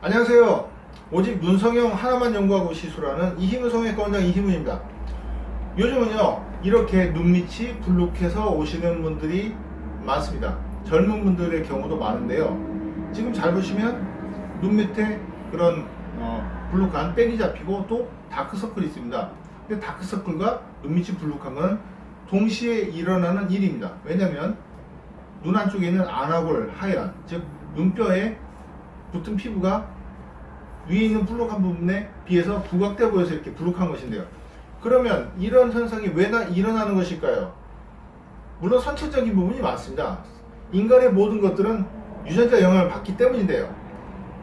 안녕하세요. 오직 눈성형 하나만 연구하고 시술하는 이희문 성형외과원장 이희문입니다. 요즘은요 이렇게 눈밑이 불룩해서 오시는 분들이 많습니다. 젊은 분들의 경우도 많은데요. 지금 잘 보시면 눈 밑에 그런 어, 불룩한 빽이 잡히고 또 다크서클이 있습니다. 근데 다크서클과 눈밑이 불룩한 건 동시에 일어나는 일입니다. 왜냐하면 눈 안쪽에 있는 아나골 하얀 즉 눈뼈에 붙은 피부가 위에 있는 불룩한 부분에 비해서 부각돼 보여서 이렇게 불룩한 것인데요. 그러면 이런 현상이 왜 나, 일어나는 것일까요? 물론 선천적인 부분이 많습니다. 인간의 모든 것들은 유전자 영향을 받기 때문인데요.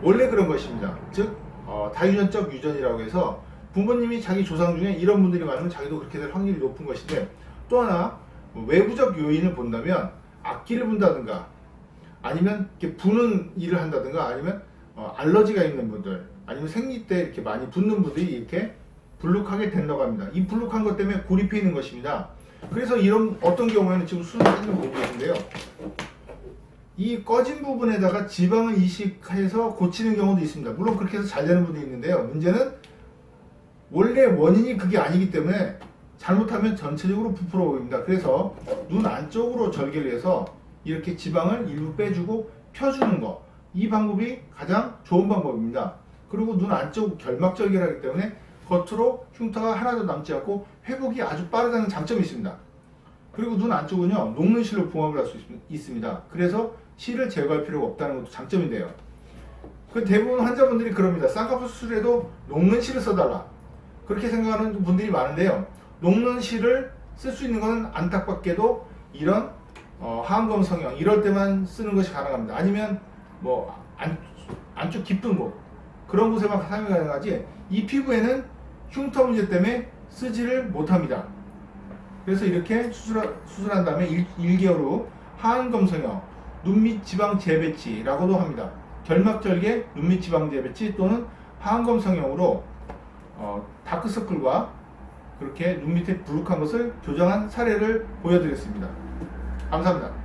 원래 그런 것입니다. 즉 어, 다유전적 유전이라고 해서 부모님이 자기 조상 중에 이런 분들이 많으면 자기도 그렇게 될 확률이 높은 것인데 또 하나 뭐 외부적 요인을 본다면 악기를 분다든가 아니면 이렇게 부는 일을 한다든가 아니면 어, 알러지가 있는 분들 아니면 생리 때 이렇게 많이 붓는 분들이 이렇게 불룩하게 된다고 합니다. 이 불룩한 것 때문에 고립해 있는 것입니다. 그래서 이런 어떤 경우에는 지금 수술하시는 보고 계신데요. 이 꺼진 부분에다가 지방을 이식해서 고치는 경우도 있습니다. 물론 그렇게 해서 잘 되는 분도 있는데요. 문제는 원래 원인이 그게 아니기 때문에 잘못하면 전체적으로 부풀어 보입니다. 그래서 눈 안쪽으로 절개를 해서 이렇게 지방을 일부 빼주고 펴주는 거. 이 방법이 가장 좋은 방법입니다. 그리고 눈 안쪽 결막 절개를 하기 때문에 겉으로 흉터가 하나도 남지 않고 회복이 아주 빠르다는 장점이 있습니다. 그리고 눈 안쪽은요 녹는 실로 봉합을 할 수 있습니다. 그래서 실을 제거할 필요가 없다는 것도 장점인데요. 그 대부분 환자분들이 그럽니다. 쌍꺼풀 수술에도 녹는 실을 써달라. 그렇게 생각하는 분들이 많은데요. 녹는 실을 쓸 수 있는 것은 안타깝게도 이런 어, 하안검 성형 이럴 때만 쓰는 것이 가능합니다. 아니면 뭐 안, 안쪽 깊은 곳 그런 곳에만 사용이 가능하지 이 피부에는 흉터 문제 때문에 쓰지를 못합니다. 그래서 이렇게 수술, 수술한 다음에 1, 개월 후 하안검 성형 눈밑 지방 재배치라고도 합니다. 결막절개 눈밑 지방 재배치 또는 하안검 성형으로 어, 다크서클과 그렇게 눈 밑에 부룩한 것을 교정한 사례를 보여드렸습니다. 감사합니다.